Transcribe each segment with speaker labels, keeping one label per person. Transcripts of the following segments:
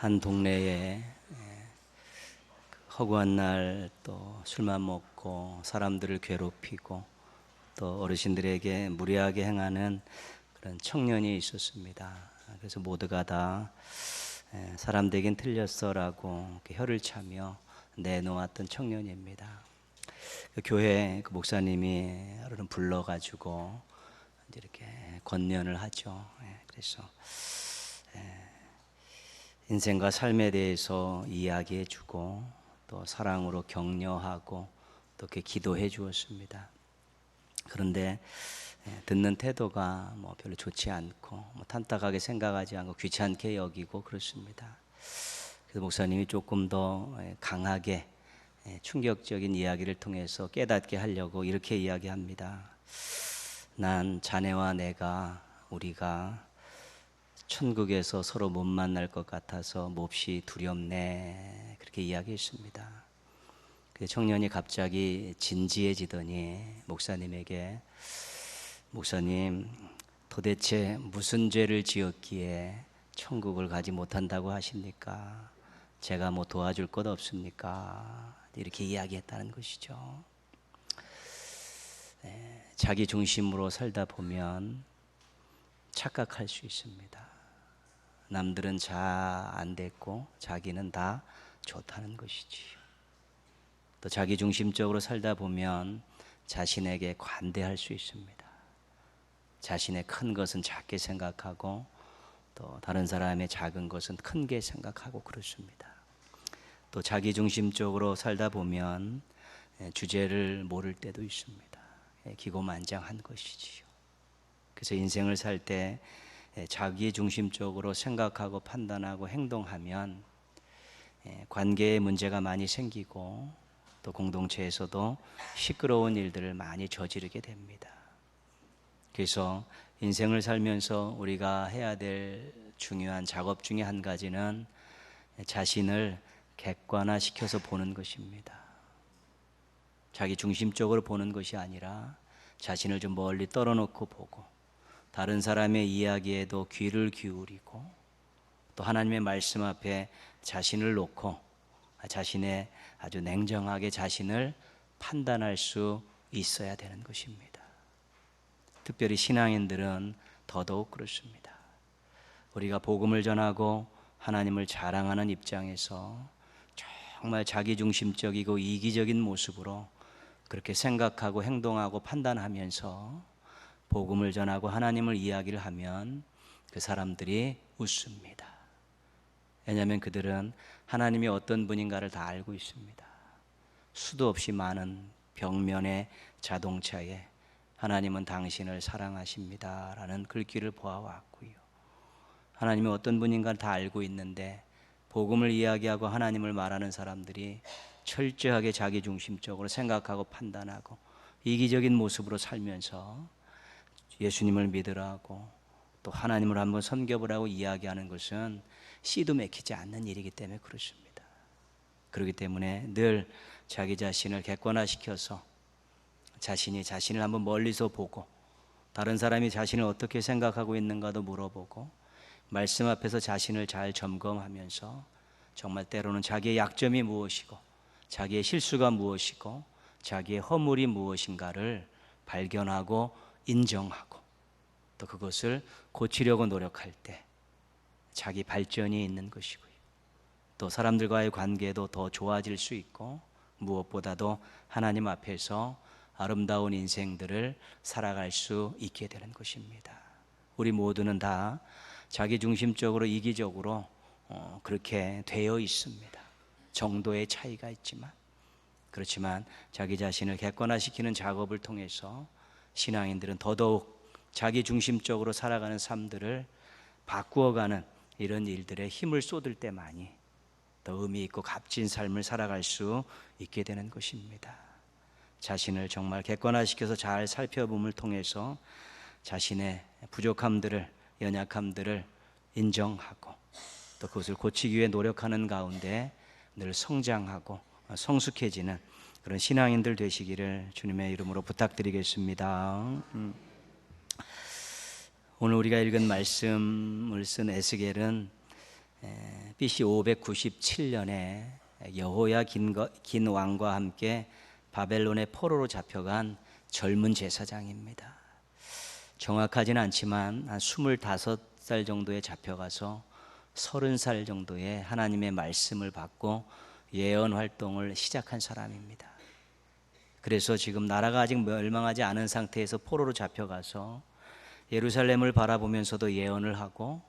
Speaker 1: 한 동네에 예, 허구한 날 또 술만 먹고 사람들을 괴롭히고 또 어르신들에게 무례하게 행하는 그런 청년이 있었습니다. 그래서 모두가 다 예, 사람들에겐 틀렸어라고 혀를 차며 내놓았던 청년입니다. 그 교회 그 목사님이 하루는 불러가지고 이렇게 권면을 하죠. 예, 그래서 예, 인생과 삶에 대해서 이야기해 주고 또 사랑으로 격려하고 또 이렇게 기도해 주었습니다. 그런데 예, 듣는 태도가 뭐 별로 좋지 않고 뭐 탄딱하게 생각하지 않고 귀찮게 여기고 그렇습니다. 그래서 목사님이 조금 더 예, 강하게 예, 충격적인 이야기를 통해서 깨닫게 하려고 이렇게 이야기합니다. 난 자네와 내가 우리가 천국에서 서로 못 만날 것 같아서 몹시 두렵네 그렇게 이야기했습니다. 그 청년이 갑자기 진지해지더니 목사님에게 목사님 도대체 무슨 죄를 지었기에 천국을 가지 못한다고 하십니까? 제가 뭐 도와줄 것 없습니까? 이렇게 이야기했다는 것이죠. 네, 자기 중심으로 살다 보면 착각할 수 있습니다. 남들은 잘 안 됐고 자기는 다 좋다는 것이지요. 또 자기 중심적으로 살다 보면 자신에게 관대할 수 있습니다. 자신의 큰 것은 작게 생각하고 또 다른 사람의 작은 것은 큰 게 생각하고 그렇습니다. 또 자기 중심적으로 살다 보면 예, 주제를 모를 때도 있습니다. 예, 기고만장한 것이지요. 그래서 인생을 살때 자기 중심적으로 생각하고 판단하고 행동하면 예, 관계에 문제가 많이 생기고 또 공동체에서도 시끄러운 일들을 많이 저지르게 됩니다. 그래서 인생을 살면서 우리가 해야 될 중요한 작업 중에 한 가지는 자신을 객관화시켜서 보는 것입니다. 자기 중심적으로 보는 것이 아니라 자신을 좀 멀리 떨어놓고 보고 다른 사람의 이야기에도 귀를 기울이고 또 하나님의 말씀 앞에 자신을 놓고 자신의 아주 냉정하게 자신을 판단할 수 있어야 되는 것입니다. 특별히 신앙인들은 더더욱 그렇습니다. 우리가 복음을 전하고 하나님을 자랑하는 입장에서 정말 자기중심적이고 이기적인 모습으로 그렇게 생각하고 행동하고 판단하면서 복음을 전하고 하나님을 이야기를 하면 그 사람들이 웃습니다. 왜냐하면 그들은 하나님이 어떤 분인가를 다 알고 있습니다. 수도 없이 많은 벽면의 자동차에 하나님은 당신을 사랑하십니다. 라는 글귀를 보아왔고요. 하나님이 어떤 분인가를 다 알고 있는데 복음을 이야기하고 하나님을 말하는 사람들이 철저하게 자기 중심적으로 생각하고 판단하고 이기적인 모습으로 살면서 예수님을 믿으라고 또 하나님을 한번 섬겨보라고 이야기하는 것은 씨도 맥히지 않는 일이기 때문에 그렇습니다. 그렇기 때문에 늘 자기 자신을 객관화시켜서 자신이 자신을 한번 멀리서 보고 다른 사람이 자신을 어떻게 생각하고 있는가도 물어보고 말씀 앞에서 자신을 잘 점검하면서 정말 때로는 자기의 약점이 무엇이고 자기의 실수가 무엇이고 자기의 허물이 무엇인가를 발견하고 인정하고 또 그것을 고치려고 노력할 때 자기 발전이 있는 것이고요. 또 사람들과의 관계도 더 좋아질 수 있고 무엇보다도 하나님 앞에서 아름다운 인생들을 살아갈 수 있게 되는 것입니다. 우리 모두는 다 자기 중심적으로 이기적으로 어, 그렇게 되어 있습니다. 정도의 차이가 있지만 그렇지만 자기 자신을 객관화시키는 작업을 통해서 신앙인들은 더더욱 자기 중심적으로 살아가는 삶들을 바꾸어가는 이런 일들에 힘을 쏟을 때만이 더 의미 있고 값진 삶을 살아갈 수 있게 되는 것입니다. 자신을 정말 객관화시켜서 잘 살펴봄을 통해서 자신의 부족함들을 연약함들을 인정하고 또 그것을 고치기 위해 노력하는 가운데 늘 성장하고 성숙해지는 그런 신앙인들 되시기를 주님의 이름으로 부탁드리겠습니다. 음. 오늘 우리가 읽은 말씀을 쓴 에스겔은 에, BC 597년에 여호야 긴 왕과 함께 바벨론의 포로로 잡혀간 젊은 제사장입니다. 정확하지는 않지만 한 25살 정도에 잡혀가서 30살 정도에 하나님의 말씀을 받고 예언 활동을 시작한 사람입니다. 그래서 지금 나라가 아직 멸망하지 않은 상태에서 포로로 잡혀가서 예루살렘을 바라보면서도 예언을 하고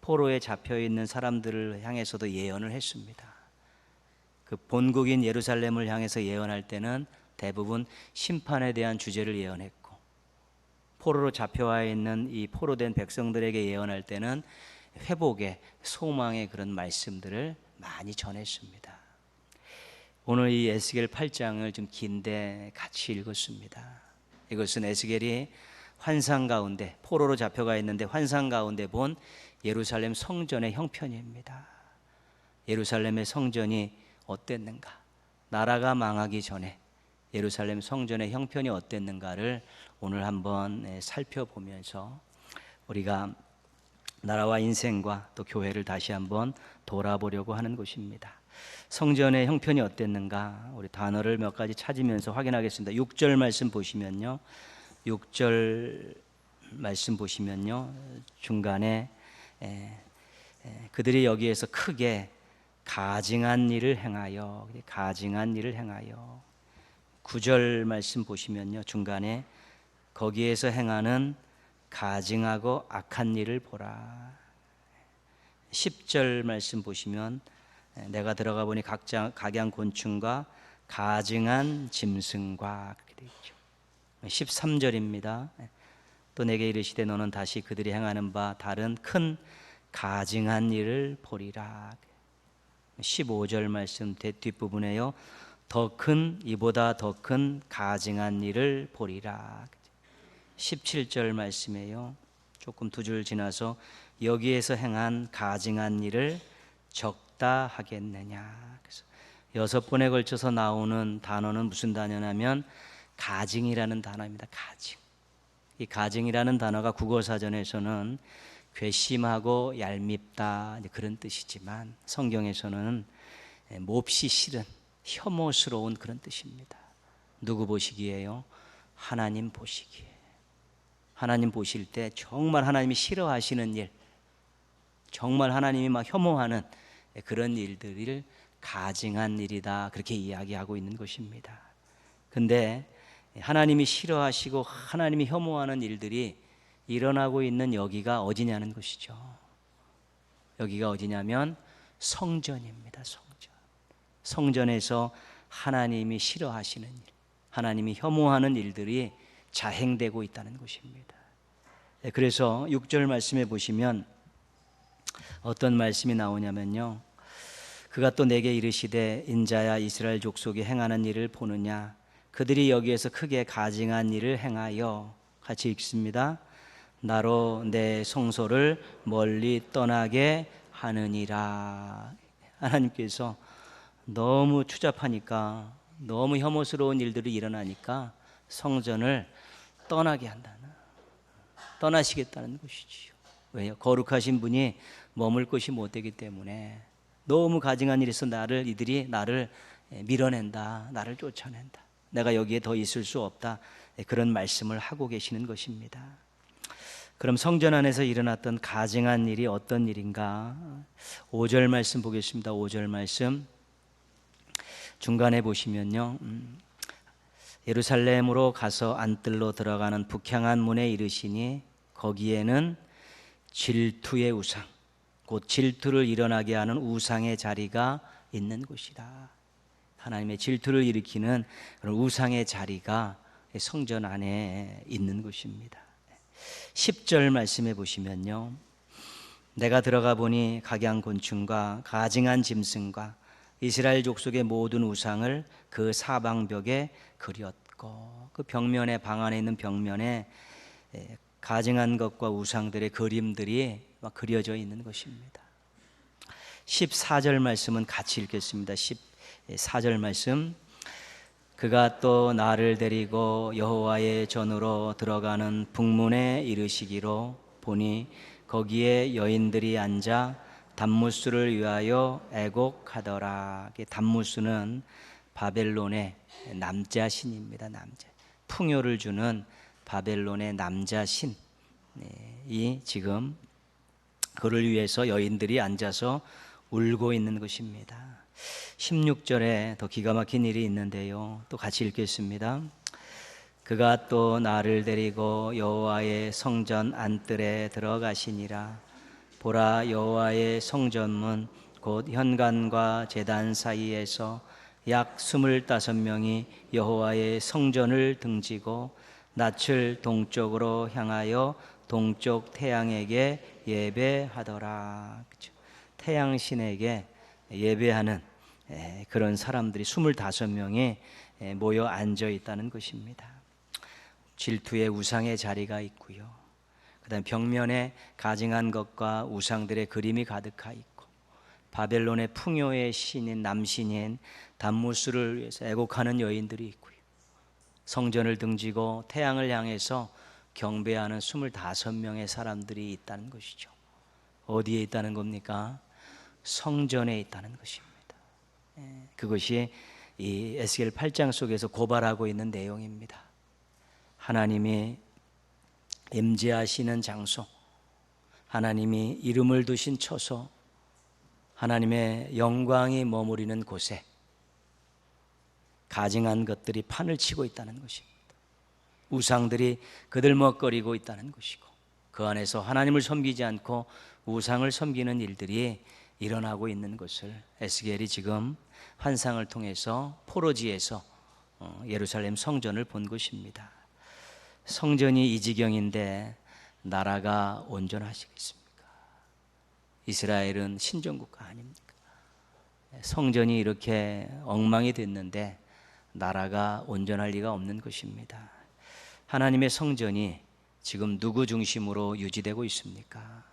Speaker 1: 포로에 잡혀 있는 사람들을 향해서도 예언을 했습니다. 그 본국인 예루살렘을 향해서 예언할 때는 대부분 심판에 대한 주제를 예언했고 포로로 잡혀와 있는 이 포로된 백성들에게 예언할 때는 회복의 소망의 그런 말씀들을 많이 전했습니다. 오늘 이 에스겔 8장을 좀 긴데 같이 읽었습니다. 이것은 에스겔이 환상 가운데 포로로 잡혀가 있는데 환상 가운데 본 예루살렘 성전의 형편입니다. 예루살렘의 성전이 어땠는가? 나라가 망하기 전에 예루살렘 성전의 형편이 어땠는가를 오늘 한번 예, 살펴보면서 우리가 나라와 인생과 또 교회를 다시 한번 돌아보려고 하는 것입니다. 성전의 형편이 어땠는가? 우리 단어를 몇 가지 찾으면서 확인하겠습니다. 6절 말씀 보시면요. 6절 말씀 보시면요. 중간에 에, 에, 그들이 여기에서 크게 가증한 일을 행하여 가증한 일을 행하여 9절 말씀 보시면요. 중간에 거기에서 행하는 가증하고 악한 일을 보라. 10절 말씀 보시면 내가 들어가 보니 각자 각양 곤충과 가증한 짐승과 그렇게 되어 있죠. 13절입니다. 또 내게 이르시되 너는 다시 그들이 행하는 바 다른 큰 가증한 일을 보리라. 15절 말씀 뒷부분에요. 더 큰 이보다 더 큰 가증한 일을 보리라. 17절 말씀에요. 조금 두 줄 지나서 여기에서 행한 가증한 일을 적다 하겠느냐. 그래서 여섯 번에 걸쳐서 나오는 단어는 무슨 단어냐면 가증이라는 단어입니다. 가증. 이 가증이라는 단어가 국어 사전에서는 괘씸하고 얄밉다 그런 뜻이지만 성경에서는 몹시 싫은 혐오스러운 그런 뜻입니다. 누구 보시기에요? 하나님 보시기에. 하나님 보실 때 정말 하나님이 싫어하시는 일, 정말 하나님이 막 혐오하는 그런 일들을 가증한 일이다 그렇게 이야기하고 있는 것입니다. 근데 하나님이 싫어하시고 하나님이 혐오하는 일들이 일어나고 있는 여기가 어디냐는 것이죠. 여기가 어디냐면 성전입니다. 성전. 성전에서 하나님이 싫어하시는 일, 하나님이 혐오하는 일들이 자행되고 있다는 것입니다. 네, 그래서 6절 말씀에 보시면 어떤 말씀이 나오냐면요. 그가 또 내게 이르시되 인자야 이스라엘 족속이 행하는 일을 보느냐 그들이 여기에서 크게 가증한 일을 행하여 같이 읽습니다. 나로 내 성소를 멀리 떠나게 하느니라. 하나님께서 너무 추잡하니까 너무 혐오스러운 일들이 일어나니까 성전을 떠나게 한다는 떠나시겠다는 것이지요. 왜요? 거룩하신 분이 머물 곳이 못 되기 때문에 너무 가증한 일에서 나를 이들이 나를 밀어낸다. 나를 쫓아낸다. 내가 여기에 더 있을 수 없다. 그런 말씀을 하고 계시는 것입니다. 그럼 성전 안에서 일어났던 가증한 일이 어떤 일인가? 5절 말씀 보겠습니다. 5절 말씀 중간에 보시면요. 음, 예루살렘으로 가서 안뜰로 들어가는 북향한 문에 이르시니 거기에는 질투의 우상, 곧 질투를 일어나게 하는 우상의 자리가 있는 곳이다. 하나님의 질투를 일으키는 그런 우상의 자리가 성전 안에 있는 곳입니다. 10절 말씀해 보시면요. 내가 들어가 보니 각양곤충과 가증한 짐승과 이스라엘 족속의 모든 우상을 그 사방벽에 그렸고 그 벽면에 방 안에 있는 벽면에 가증한 것과 우상들의 그림들이 막 그려져 있는 것입니다. 14절 말씀은 같이 읽겠습니다. 14절 말씀 그가 또 나를 데리고 여호와의 전으로 들어가는 북문에 이르시기로 보니 거기에 여인들이 앉아 단무스를 위하여 애곡하더라. 단무스는 바벨론의 남자 신입니다. 남자. 풍요를 주는 바벨론의 남자신. 네, 이 지금 그를 위해서 여인들이 앉아서 울고 있는 것입니다. 16절에 더 기가 막힌 일이 있는데요. 또 같이 읽겠습니다. 그가 또 나를 데리고 여호와의 성전 안뜰에 들어가시니라. 보라 여호와의 성전문 곧 현관과 제단 사이에서 약 스물다섯 명이 여호와의 성전을 등지고 낯을 동쪽으로 향하여 동쪽 태양에게 예배하더라. 태양신에게 예배하는 그런 사람들이 25명이 모여 앉아 있다는 것입니다. 질투의 우상의 자리가 있고요. 그다음 벽면에 가증한 것과 우상들의 그림이 가득하 있고 바벨론의 풍요의 신인 남신인 단무스를 위해서 애곡하는 여인들이 있고요. 성전을 등지고 태양을 향해서 경배하는 25명의 사람들이 있다는 것이죠. 어디에 있다는 겁니까? 성전에 있다는 것입니다. 예, 그것이 이 에스겔 8장 속에서 고발하고 있는 내용입니다. 하나님이 임재하시는 장소, 하나님이 이름을 두신 처소, 하나님의 영광이 머무리는 곳에 가증한 것들이 판을 치고 있다는 것입니다. 우상들이 그들먹거리고 있다는 것이고 그 안에서 하나님을 섬기지 않고 우상을 섬기는 일들이 일어나고 있는 것을 에스겔이 지금 환상을 통해서 포로지에서 어, 예루살렘 성전을 본 것입니다. 성전이 이 지경인데 나라가 온전하시겠습니까? 이스라엘은 신정국가 아닙니까? 성전이 이렇게 엉망이 됐는데 나라가 온전할 리가 없는 것입니다. 하나님의 성전이 지금 누구 중심으로 유지되고 있습니까?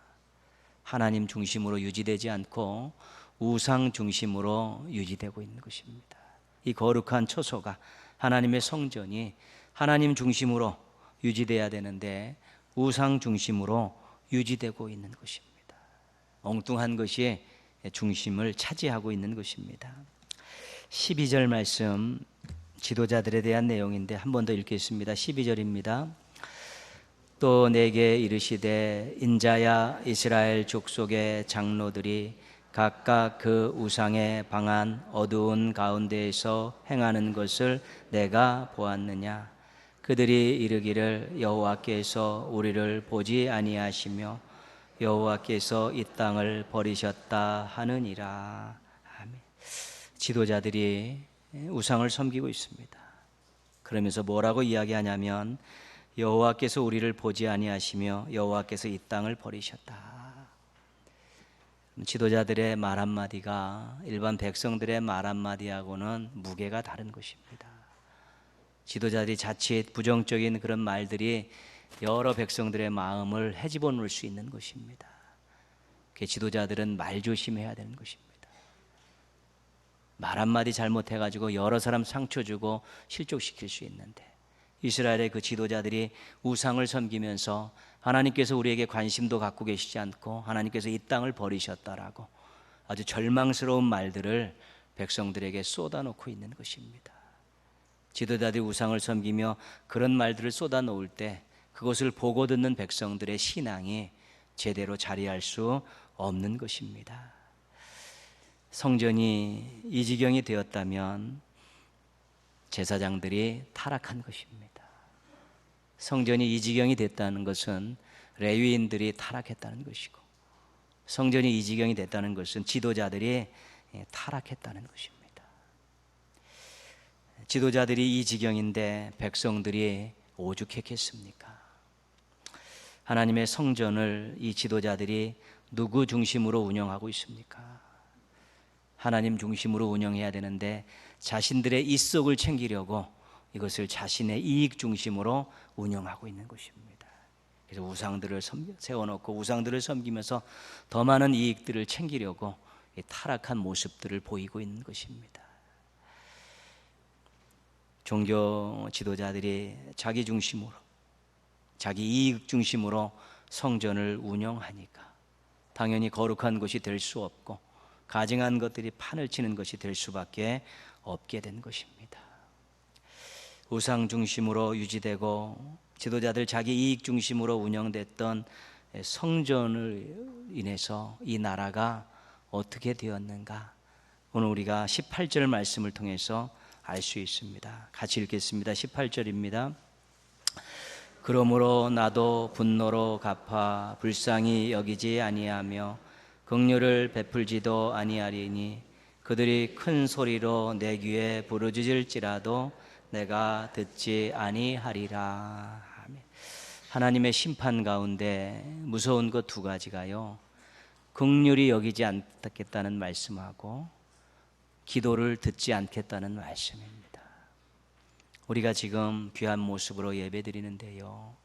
Speaker 1: 하나님 중심으로 유지되지 않고 우상 중심으로 유지되고 있는 것입니다. 이 거룩한 처소가 하나님의 성전이 하나님 중심으로 유지돼야 되는데 우상 중심으로 유지되고 있는 것입니다. 엉뚱한 것이 중심을 차지하고 있는 것입니다. 12절 말씀 지도자들에 대한 내용인데 한 번 더 읽겠습니다. 12절입니다. 또 내게 이르시되 인자야 이스라엘 족속의 장로들이 각각 그 우상의 방한 어두운 가운데에서 행하는 것을 내가 보았느냐 그들이 이르기를 여호와께서 우리를 보지 아니하시며 여호와께서 이 땅을 버리셨다 하느니라 아멘. 지도자들이 우상을 섬기고 있습니다. 그러면서 뭐라고 이야기하냐면 여호와께서 우리를 보지 아니하시며 여호와께서 이 땅을 버리셨다. 지도자들의 말 한마디가 일반 백성들의 말 한마디하고는 무게가 다른 것입니다. 지도자들이 자칫 부정적인 그런 말들이 여러 백성들의 마음을 헤집어 놓을 수 있는 것입니다. 그 지도자들은 말 조심해야 되는 것입니다. 말 한마디 잘못해가지고 여러 사람 상처 주고 실족시킬 수 있는데 이스라엘의 그 지도자들이 우상을 섬기면서 하나님께서 우리에게 관심도 갖고 계시지 않고 하나님께서 이 땅을 버리셨다라고 아주 절망스러운 말들을 백성들에게 쏟아놓고 있는 것입니다. 지도자들이 우상을 섬기며 그런 말들을 쏟아놓을 때 그것을 보고 듣는 백성들의 신앙이 제대로 자리할 수 없는 것입니다. 성전이 이 지경이 되었다면 제사장들이 타락한 것입니다. 성전이 이 지경이 됐다는 것은 레위인들이 타락했다는 것이고 성전이 이 지경이 됐다는 것은 지도자들이 타락했다는 것입니다. 지도자들이 이 지경인데 백성들이 오죽했겠습니까? 하나님의 성전을 이 지도자들이 누구 중심으로 운영하고 있습니까? 하나님 중심으로 운영해야 되는데 자신들의 이속을 챙기려고 이것을 자신의 이익 중심으로 운영하고 있는 것입니다. 그래서 우상들을 세워놓고 우상들을 섬기면서 더 많은 이익들을 챙기려고 타락한 모습들을 보이고 있는 것입니다. 종교 지도자들이 자기 중심으로, 자기 이익 중심으로 성전을 운영하니까 당연히 거룩한 것이 될 수 없고 가증한 것들이 판을 치는 것이 될 수밖에 없게 된 것입니다. 우상 중심으로 유지되고 지도자들 자기 이익 중심으로 운영됐던 성전을 인해서 이 나라가 어떻게 되었는가? 오늘 우리가 18절 말씀을 통해서 알 수 있습니다. 같이 읽겠습니다. 18절입니다. 그러므로 나도 분노로 갚아 불쌍히 여기지 아니하며 긍휼을 베풀지도 아니하리니 그들이 큰 소리로 내 귀에 부르짖을지라도 내가 듣지 아니하리라. 하나님의 심판 가운데 무서운 것 두 가지가요. 긍휼히 여기지 않겠다는 말씀하고 기도를 듣지 않겠다는 말씀입니다. 우리가 지금 귀한 모습으로 예배드리는데요.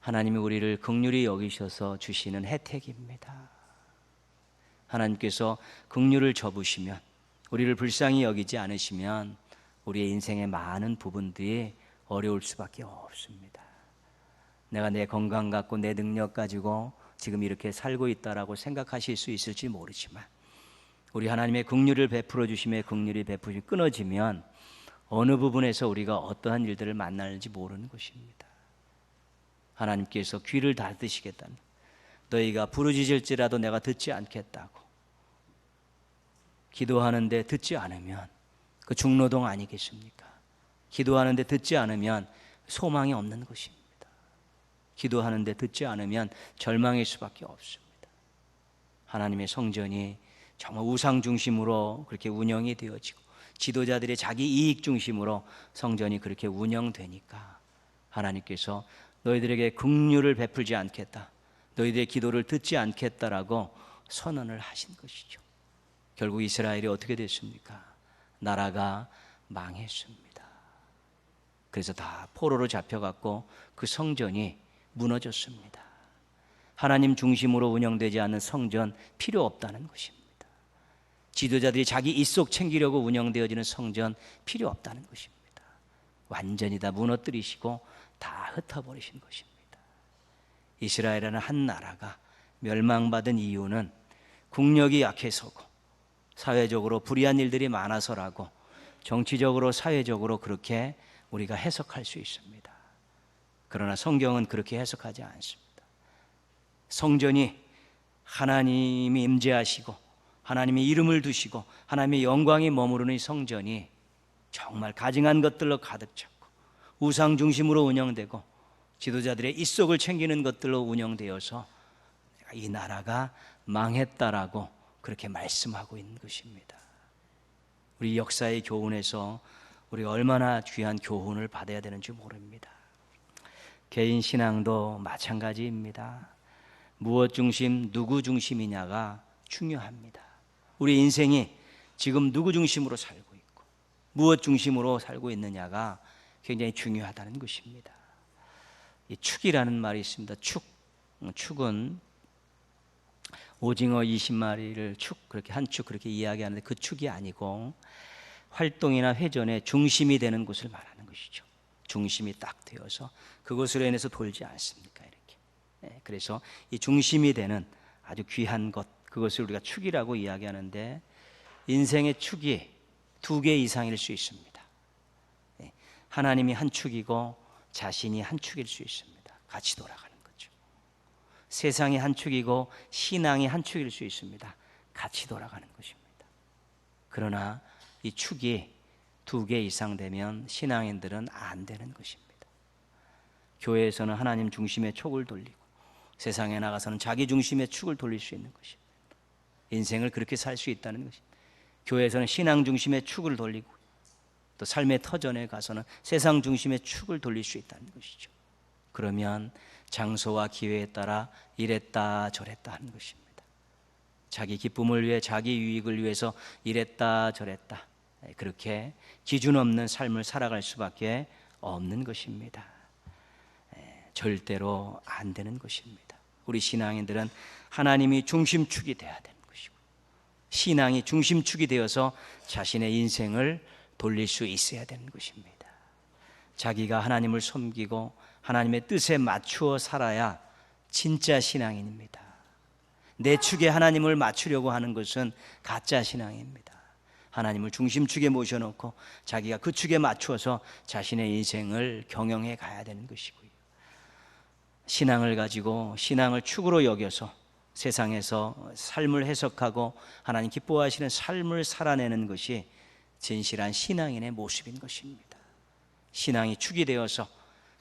Speaker 1: 하나님이 우리를 긍휼히 여기셔서 주시는 혜택입니다. 하나님께서 긍휼을 접으시면 우리를 불쌍히 여기지 않으시면 우리의 인생의 많은 부분들이 어려울 수밖에 없습니다. 내가 내 건강 갖고 내 능력 가지고 지금 이렇게 살고 있다라고 생각하실 수 있을지 모르지만 우리 하나님의 긍휼을 베풀어 주심에 긍휼이 베푸시 끊어지면 어느 부분에서 우리가 어떠한 일들을 만날지 모르는 것입니다. 하나님께서 귀를 닫으시겠다는 너희가 부르짖을지라도 내가 듣지 않겠다고 기도하는데 듣지 않으면 그 중노동 아니겠습니까? 기도하는데 듣지 않으면 소망이 없는 것입니다. 기도하는데 듣지 않으면 절망일 수밖에 없습니다. 하나님의 성전이 정말 우상 중심으로 그렇게 운영이 되어지고 지도자들의 자기 이익 중심으로 성전이 그렇게 운영되니까 하나님께서 너희들에게 긍휼을 베풀지 않겠다. 너희들의 기도를 듣지 않겠다라고 선언을 하신 것이죠. 결국 이스라엘이 어떻게 됐습니까? 나라가 망했습니다. 그래서 다 포로로 잡혀갔고 그 성전이 무너졌습니다. 하나님 중심으로 운영되지 않는 성전 필요 없다는 것입니다. 지도자들이 자기 입속 챙기려고 운영되어지는 성전 필요 없다는 것입니다. 완전히 다 무너뜨리시고 다 흩어버리신 것입니다. 이스라엘이라는 한 나라가 멸망받은 이유는 국력이 약해서고 사회적으로 불의한 일들이 많아서라고 정치적으로 사회적으로 그렇게 우리가 해석할 수 있습니다. 그러나 성경은 그렇게 해석하지 않습니다. 성전이 하나님이 임재하시고 하나님의 이름을 두시고 하나님의 영광이 머무르는 이 성전이 정말 가증한 것들로 가득 찼고 우상 중심으로 운영되고 지도자들의 입속을 챙기는 것들로 운영되어서 이 나라가 망했다라고 그렇게 말씀하고 있는 것입니다. 우리 역사의 교훈에서 우리가 얼마나 귀한 교훈을 받아야 되는지 모릅니다. 개인 신앙도 마찬가지입니다. 무엇 중심, 누구 중심이냐가 중요합니다. 우리 인생이 지금 누구 중심으로 살고 있고 무엇 중심으로 살고 있느냐가 굉장히 중요하다는 것입니다. 이 축이라는 말이 있습니다. 축. 축은 오징어 20마리를 축 그렇게 한 축 그렇게 이야기하는데 그 축이 아니고 활동이나 회전의 중심이 되는 곳을 말하는 것이죠. 중심이 딱 되어서 그것으로 인해서 돌지 않습니까? 이렇게. 네, 그래서 이 중심이 되는 아주 귀한 것 그것을 우리가 축이라고 이야기하는데 인생의 축이 두 개 이상일 수 있습니다. 네, 하나님이 한 축이고 자신이 한 축일 수 있습니다. 같이 돌아가는 거죠. 세상이 한 축이고 신앙이 한 축일 수 있습니다. 같이 돌아가는 것입니다. 그러나 이 축이 두 개 이상 되면 신앙인들은 안 되는 것입니다. 교회에서는 하나님 중심의 촉을 돌리고 세상에 나가서는 자기 중심의 축을 돌릴 수 있는 것입니다. 인생을 그렇게 살 수 있다는 것입니다. 교회에서는 신앙 중심의 축을 돌리고 또 삶의 터전에 가서는 세상 중심의 축을 돌릴 수 있다는 것이죠. 그러면 장소와 기회에 따라 이랬다 저랬다 하는 것입니다. 자기 기쁨을 위해 자기 유익을 위해서 이랬다 저랬다 그렇게 기준 없는 삶을 살아갈 수밖에 없는 것입니다. 절대로 안 되는 것입니다. 우리 신앙인들은 하나님이 중심축이 되어야 되는 것이고 신앙이 중심축이 되어서 자신의 인생을 돌릴 수 있어야 되는 것입니다. 자기가 하나님을 섬기고 하나님의 뜻에 맞추어 살아야 진짜 신앙인입니다. 내 축에 하나님을 맞추려고 하는 것은 가짜 신앙입니다. 하나님을 중심축에 모셔놓고 자기가 그 축에 맞추어서 자신의 인생을 경영해 가야 되는 것이고요. 신앙을 가지고 신앙을 축으로 여겨서 세상에서 삶을 해석하고 하나님 기뻐하시는 삶을 살아내는 것이 진실한 신앙인의 모습인 것입니다. 신앙이 축이 되어서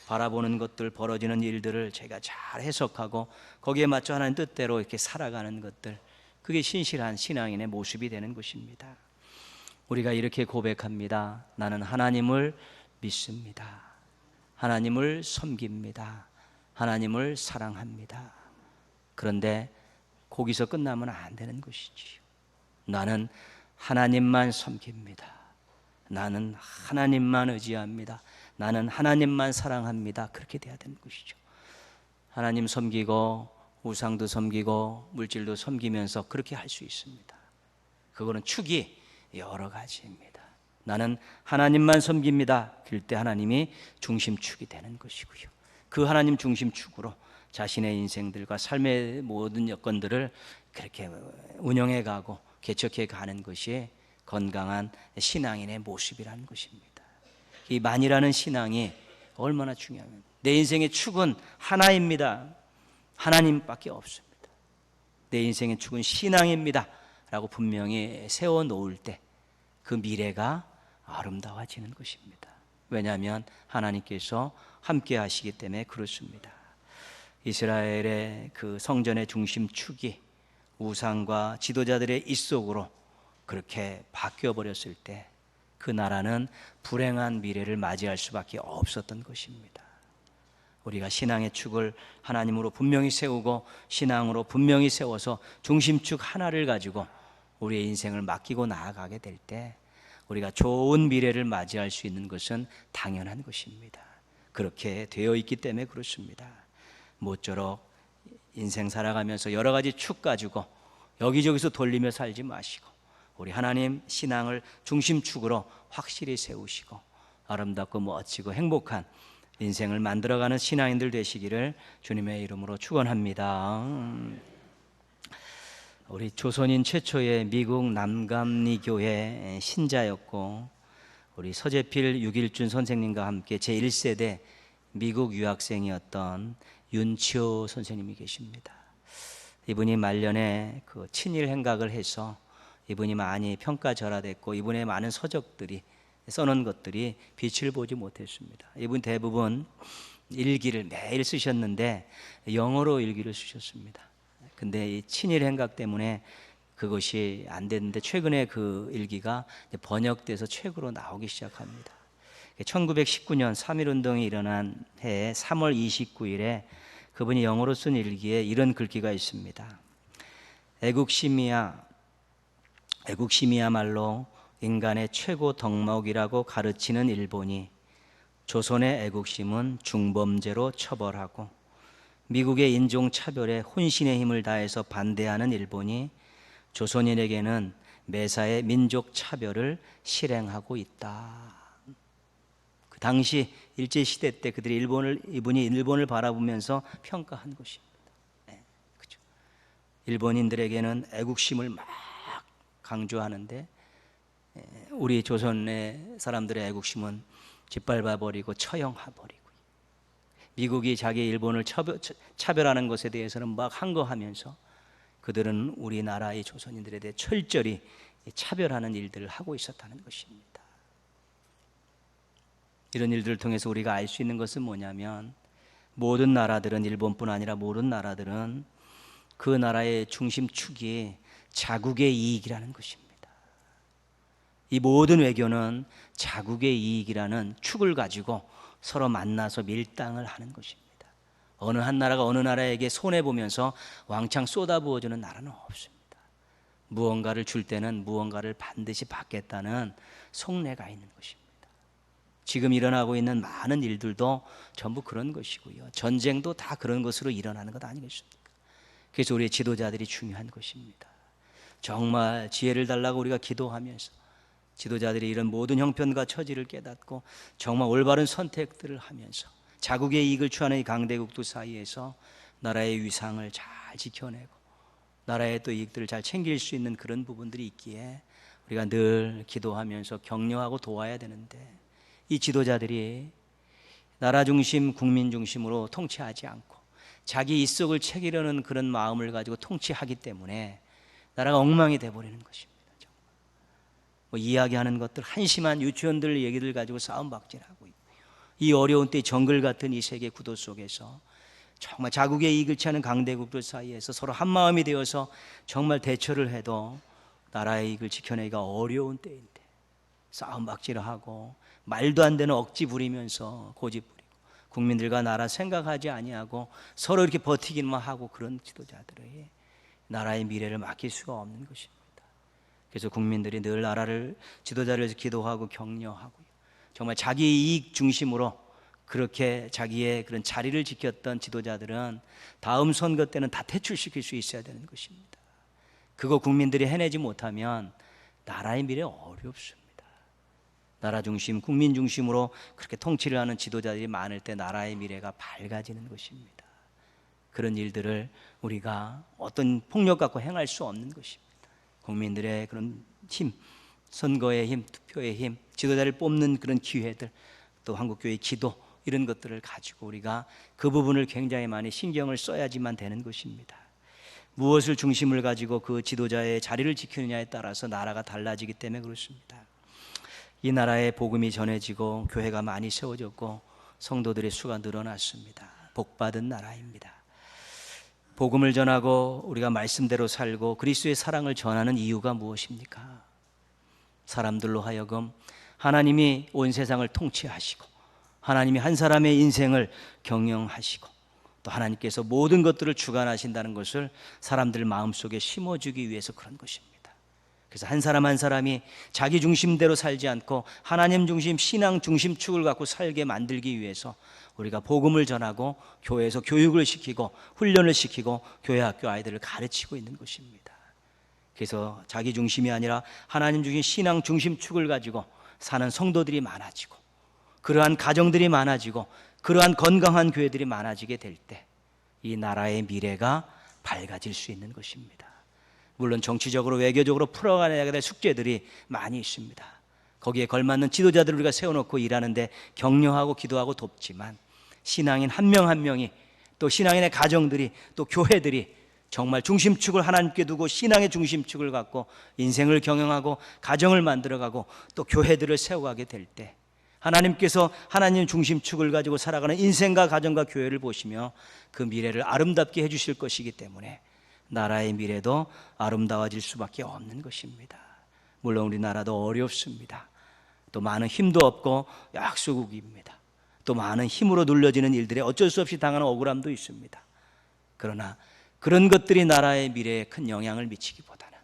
Speaker 1: 바라보는 것들 벌어지는 일들을 제가 잘 해석하고 거기에 맞춰 하나님 뜻대로 이렇게 살아가는 것들 그게 신실한 신앙인의 모습이 되는 것입니다. 우리가 이렇게 고백합니다. 나는 하나님을 믿습니다. 하나님을 섬깁니다. 하나님을 사랑합니다. 그런데 거기서 끝나면 안 되는 것이지요. 나는 하나님만 섬깁니다. 나는 하나님만 의지합니다. 나는 하나님만 사랑합니다. 그렇게 돼야 되는 것이죠. 하나님 섬기고 우상도 섬기고 물질도 섬기면서 그렇게 할 수 있습니다. 그거는 축이 여러 가지입니다. 나는 하나님만 섬깁니다. 그럴 때 하나님이 중심축이 되는 것이고요. 그 하나님 중심축으로 자신의 인생들과 삶의 모든 여건들을 그렇게 운영해 가고 개척해 가는 것이 건강한 신앙인의 모습이라는 것입니다. 이 만이라는 신앙이 얼마나 중요하면 내 인생의 축은 하나입니다. 하나님밖에 없습니다. 내 인생의 축은 신앙입니다. 라고 분명히 세워 놓을 때 그 미래가 아름다워지는 것입니다. 왜냐하면 하나님께서 함께 하시기 때문에 그렇습니다. 이스라엘의 그 성전의 중심 축이 우상과 지도자들의 입속으로 그렇게 바뀌어 버렸을 때 그 나라는 불행한 미래를 맞이할 수밖에 없었던 것입니다. 우리가 신앙의 축을 하나님으로 분명히 세우고 신앙으로 분명히 세워서 중심축 하나를 가지고 우리의 인생을 맡기고 나아가게 될 때 우리가 좋은 미래를 맞이할 수 있는 것은 당연한 것입니다. 그렇게 되어 있기 때문에 그렇습니다. 모쪼록 인생 살아가면서 여러 가지 축 가지고 여기저기서 돌리며 살지 마시고 우리 하나님 신앙을 중심축으로 확실히 세우시고 아름답고 멋지고 행복한 인생을 만들어가는 신앙인들 되시기를 주님의 이름으로 축원합니다. 우리 조선인 최초의 미국 남감리 교회 신자였고 우리 서재필 육일준 선생님과 함께 제 1세대 미국 유학생이었던 윤치호 선생님이 계십니다. 이분이 말년에 그 친일 행각을 해서 이분이 많이 평가절하됐고 이분의 많은 서적들이 써놓은 것들이 빛을 보지 못했습니다. 이분 대부분 일기를 매일 쓰셨는데 영어로 일기를 쓰셨습니다. 근데 이 친일 행각 때문에 그것이 안 됐는데 최근에 그 일기가 번역돼서 책으로 나오기 시작합니다. 1919년 3.1 운동이 일어난 해 3월 29일에 그분이 영어로 쓴 일기에 이런 글귀가 있습니다. 애국심이야 애국심이야말로 인간의 최고 덕목이라고 가르치는 일본이 조선의 애국심은 중범죄로 처벌하고 미국의 인종 차별에 혼신의 힘을 다해서 반대하는 일본이 조선인에게는 매사의 민족 차별을 실행하고 있다. 그 당시 일제 시대 때 그들이 일본을 이분이 일본을 바라보면서 평가한 것입니다. 네, 그죠. 일본인들에게는 애국심을 막 강조하는데 우리 조선의 사람들의 애국심은 짓밟아 버리고 처형하 버리고 미국이 자기 일본을 차별하는 것에 대해서는 막 항거하면서 그들은 우리나라의 조선인들에 대해 철저히 차별하는 일들을 하고 있었다는 것입니다. 이런 일들을 통해서 우리가 알 수 있는 것은 뭐냐면 모든 나라들은 일본뿐 아니라 모든 나라들은 그 나라의 중심축이 자국의 이익이라는 것입니다. 이 모든 외교는 자국의 이익이라는 축을 가지고 서로 만나서 밀당을 하는 것입니다. 어느 한 나라가 어느 나라에게 손해 보면서 왕창 쏟아부어 주는 나라는 없습니다. 무언가를 줄 때는 무언가를 반드시 받겠다는 속내가 있는 것입니다. 지금 일어나고 있는 많은 일들도 전부 그런 것이고요. 전쟁도 다 그런 것으로 일어나는 것 아니겠습니까? 그래서 우리의 지도자들이 중요한 것입니다. 정말 지혜를 달라고 우리가 기도하면서 지도자들이 이런 모든 형편과 처지를 깨닫고 정말 올바른 선택들을 하면서 자국의 이익을 취하는 이 강대국도 사이에서 나라의 위상을 잘 지켜내고 나라의 또 이익들을 잘 챙길 수 있는 그런 부분들이 있기에 우리가 늘 기도하면서 격려하고 도와야 되는데 이 지도자들이 나라 중심, 국민 중심으로 통치하지 않고 자기 입속을 챙기려는 그런 마음을 가지고 통치하기 때문에 나라가 엉망이 돼버리는 것입니다. 뭐 이야기하는 것들 한심한 유치원들 얘기들 가지고 싸움박질하고 이 어려운 때 정글 같은 이 세계 구도 속에서 정말 자국의 이익을 취하는 강대국들 사이에서 서로 한 마음이 되어서 정말 대처를 해도 나라의 이익을 지켜내기가 어려운 때인데 싸움박질을 하고 말도 안 되는 억지 부리면서 고집 부리고 국민들과 나라 생각하지 아니하고 서로 이렇게 버티기만 하고 그런 지도자들의 나라의 미래를 맡길 수가 없는 것입니다. 그래서 국민들이 늘 나라를 지도자를 기도하고 격려하고요. 정말 자기 이익 중심으로 그렇게 자기의 그런 자리를 지켰던 지도자들은 다음 선거 때는 다 퇴출시킬 수 있어야 되는 것입니다. 그거 국민들이 해내지 못하면 나라의 미래 어렵습니다. 나라 중심, 국민 중심으로 그렇게 통치를 하는 지도자들이 많을 때 나라의 미래가 밝아지는 것입니다. 그런 일들을 우리가 어떤 폭력 갖고 행할 수 없는 것입니다. 국민들의 그런 힘, 선거의 힘, 투표의 힘, 지도자를 뽑는 그런 기회들, 또 한국교회 기도 이런 것들을 가지고 우리가 그 부분을 굉장히 많이 신경을 써야지만 되는 것입니다. 무엇을 중심을 가지고 그 지도자의 자리를 지키느냐에 따라서 나라가 달라지기 때문에 그렇습니다. 이 나라에 복음이 전해지고 교회가 많이 세워졌고 성도들의 수가 늘어났습니다. 복받은 나라입니다. 복음을 전하고 우리가 말씀대로 살고 그리스도의 사랑을 전하는 이유가 무엇입니까? 사람들로 하여금 하나님이 온 세상을 통치하시고 하나님이 한 사람의 인생을 경영하시고 또 하나님께서 모든 것들을 주관하신다는 것을 사람들 마음속에 심어주기 위해서 그런 것입니다. 그래서 한 사람 한 사람이 자기 중심대로 살지 않고 하나님 중심, 신앙 중심 축을 갖고 살게 만들기 위해서 우리가 복음을 전하고 교회에서 교육을 시키고 훈련을 시키고 교회 학교 아이들을 가르치고 있는 것입니다. 그래서 자기 중심이 아니라 하나님 중심 신앙 중심 축을 가지고 사는 성도들이 많아지고 그러한 가정들이 많아지고 그러한 건강한 교회들이 많아지게 될 때 이 나라의 미래가 밝아질 수 있는 것입니다. 물론 정치적으로 외교적으로 풀어가야 될 숙제들이 많이 있습니다. 거기에 걸맞는 지도자들을 우리가 세워놓고 일하는데 격려하고 기도하고 돕지만 신앙인 한명한 명이 또 신앙인의 가정들이 또 교회들이 정말 중심축을 하나님께 두고 신앙의 중심축을 갖고 인생을 경영하고 가정을 만들어가고 또 교회들을 세워가게 될 때 하나님께서 하나님 중심축을 가지고 살아가는 인생과 가정과 교회를 보시며 그 미래를 아름답게 해주실 것이기 때문에 나라의 미래도 아름다워질 수밖에 없는 것입니다. 물론 우리나라도 어렵습니다. 또 많은 힘도 없고 약소국입니다. 또 많은 힘으로 눌려지는 일들에 어쩔 수 없이 당하는 억울함도 있습니다. 그러나 그런 것들이 나라의 미래에 큰 영향을 미치기보다는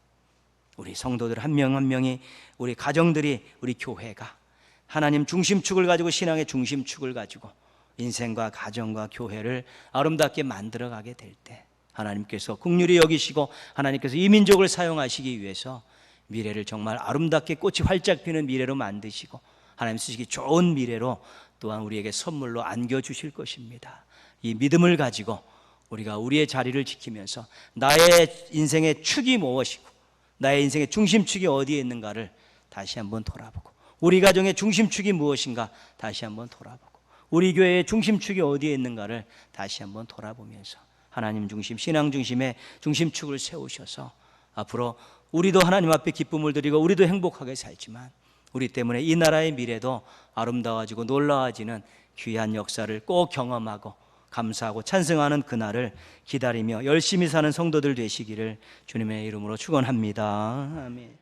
Speaker 1: 우리 성도들 한명한 명이 우리 가정들이 우리 교회가 하나님 중심축을 가지고 신앙의 중심축을 가지고 인생과 가정과 교회를 아름답게 만들어 가게 될 때 하나님께서 국률이 여기시고 하나님께서 이 민족을 사용하시기 위해서 미래를 정말 아름답게 꽃이 활짝 피는 미래로 만드시고 하나님 쓰시기 좋은 미래로 또한 우리에게 선물로 안겨 주실 것입니다. 이 믿음을 가지고 우리가 우리의 자리를 지키면서 나의 인생의 축이 무엇이고 나의 인생의 중심축이 어디에 있는가를 다시 한번 돌아보고 우리 가정의 중심축이 무엇인가 다시 한번 돌아보고 우리 교회의 중심축이 어디에 있는가를 다시 한번 돌아보면서 하나님 중심, 신앙 중심의 중심축을 세우셔서 앞으로 우리도 하나님 앞에 기쁨을 드리고 우리도 행복하게 살지만 우리 때문에 이 나라의 미래도 아름다워지고 놀라워지는 귀한 역사를 꼭 경험하고 감사하고 찬성하는 그날을 기다리며 열심히 사는 성도들 되시기를 주님의 이름으로 축원합니다. 아멘.